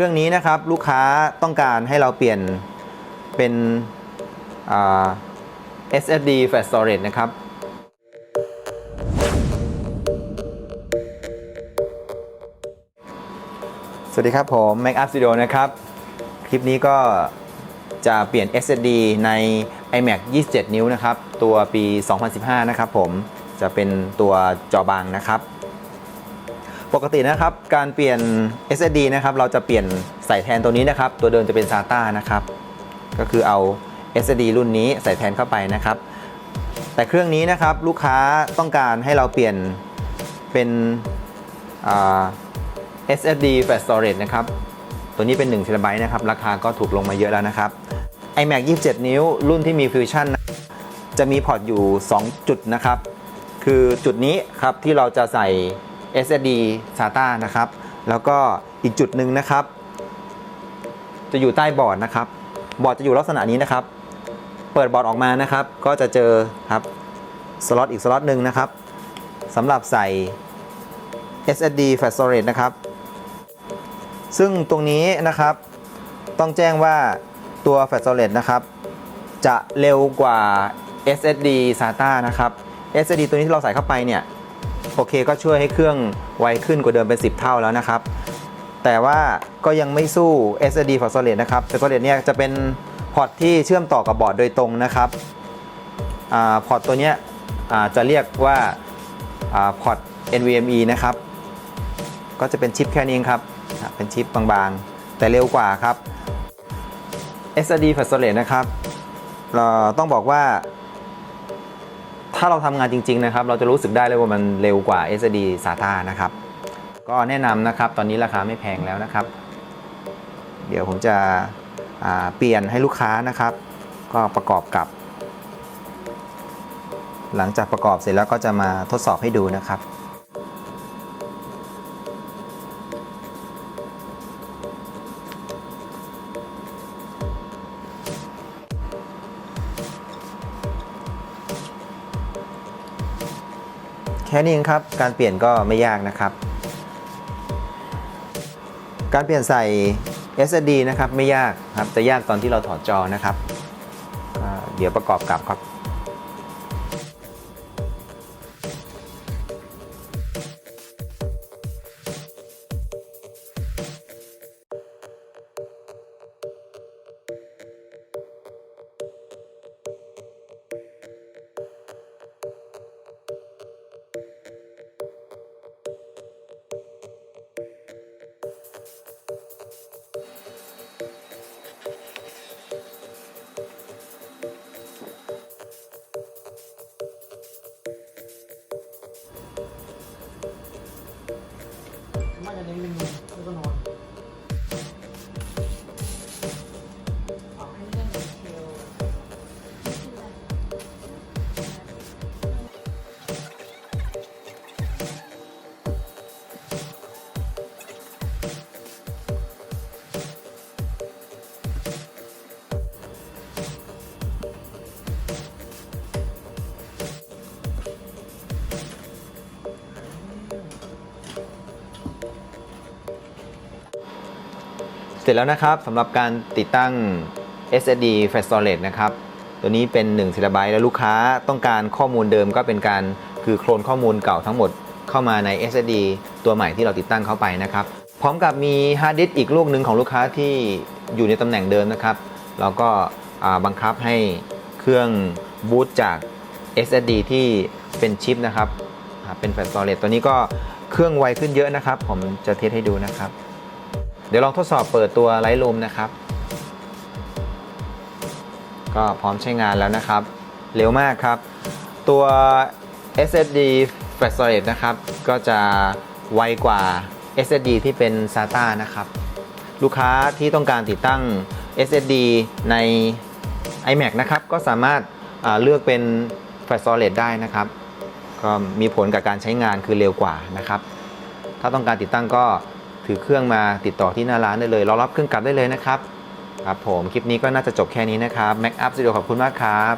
เรื่องนี้นะครับลูกค้าต้องการให้เราเปลี่ยนเป็น SSD Flash Storage นะครับ สวัสดีครับผม Make Up Studio นะครับ คลิปนี้ก็จะเปลี่ยน SSD ใน iMac 27 นิ้วนะครับ ตัวปี 2015 นะครับผมจะเป็นตัวจอบางนะครับ ปกตินะครับการเปลี่ยน SSD นะครับเราจะเปลี่ยนใส่แทนตัวนี้นะครับ ตัวเดิมจะเป็น SATA นะครับ ก็คือเอา SSD รุ่นนี้ใส่แทนเข้าไปนะครับ แต่เครื่องนี้นะครับลูกค้าต้องการให้เราเปลี่ยนเป็น SSD Flash Storage นะครับ ตัวนี้เป็น1 t b นะครับ ราคาก็ถูกลงมาเยอะแล้วนะครับ iMac 27 นิ้ว รุ่นที่มีฟิวชั่นจะมีพอร์ตอยู่ 2 จุดนะครับ คือจุดนี้ครับที่เราจะใส่ SSD SATA นะครับ แล้วก็อีกจุดหนึ่งนะครับ จะอยู่ใต้บอร์ดนะครับ บอร์ดจะอยู่ลักษณะนี้นะครับ เปิดบอร์ดออกมานะครับ ก็จะเจอครับสล็อตอีกสล็อตหนึ่งนะครับสำหรับใส่ SSD Flash Storage นะครับ ซึ่งตรงนี้นะครับ ต้องแจ้งว่าตัว Flash Storage นะครับ จะเร็วกว่า SSD SATA นะครับ SSD ตัวนี้ที่เราใส่เข้าไปเนี่ย โอเคก็ช่วยให้เครื่องไวขึ้นกว่าเดิมเป็น 10 เท่าแล้วนะครับ แต่ว่าก็ยังไม่สู้ SSD Flash Storage นะครับ Flash Storage เนี่ยจะเป็นพอร์ตที่เชื่อมต่อกับบอร์ดโดยตรงนะครับอพอร์ตตัวเนี้ยจะเรียกว่าอพอร์ต NVMe นะครับ ก็จะเป็นชิปแค่นี้เองครับ เป็นชิปบางๆ แต่เร็วกว่าครับ SSD Flash Storage นะครับ เราต้องบอกว่า ถ้าเราทำงานจริง ๆ นะครับ เราจะรู้สึกได้เลยว่ามันเร็วกว่า SSD SATA นะครับ ก็แนะนำนะครับ ตอนนี้ราคาไม่แพงแล้วนะครับ เดี๋ยวผมจะเปลี่ยนให้ลูกค้านะครับ ก็ประกอบกับ หลังจากประกอบเสร็จแล้วก็จะมาทดสอบให้ดูนะครับ แค่นี้เองครับการเปลี่ยนก็ไม่ยากนะครับ การเปลี่ยนใส่ SSD นะครับไม่ยากครับจะยากตอนที่เราถอดจอนะครับ เดี๋ยวประกอบกับครับ Amen. เสร็จแล้วนะครับสำหรับการติดตั้ง SSD Flash Storage นะครับ ตัวนี้เป็น1 t b แล้วลูกค้าต้องการข้อมูลเดิมก็เป็นการคือโคลนข้อมูลเก่าทั้งหมดเข้ามาใน SSD ตัวใหม่ที่เราติดตั้งเข้าไปนะครับ พร้อมกับมีฮาร์ดดิสก์อีกลูกหนึ่งของลูกค้าที่อยู่ในตำแหน่งเดิมนะครับเราก็บังคับให้เครื่องบูตจาก SSD ที่เป็นชิปนะครับเป็น Flash Storage ตัวนี้ก็เครื่องไวขึ้นเยอะนะครับ ผมจะเทสให้ดูนะครับ เดี๋ยวลองทดสอบเปิดตัว Lightroom นะครับ ก็พร้อมใช้งานแล้วนะครับ เร็วมากครับ ตัว SSD Flash Storage นะครับ ก็จะไวกว่า SSD ที่เป็น SATA นะครับ ลูกค้าที่ต้องการติดตั้ง SSD ใน iMac นะครับ ก็สามารถาเลือกเป็น Flash Storage ได้นะครับ ก็มีผลกับการใช้งานคือเร็วกว่านะครับ ถ้าต้องการติดตั้งก็ ถือเครื่องมาติดต่อที่หน้าร้านได้เลยรอรับเครื่องกลับได้เลยนะครับครับผมคลิปนี้ก็น่าจะจบแค่นี้นะครับ Mac Up Studio ขอบคุณมากครับ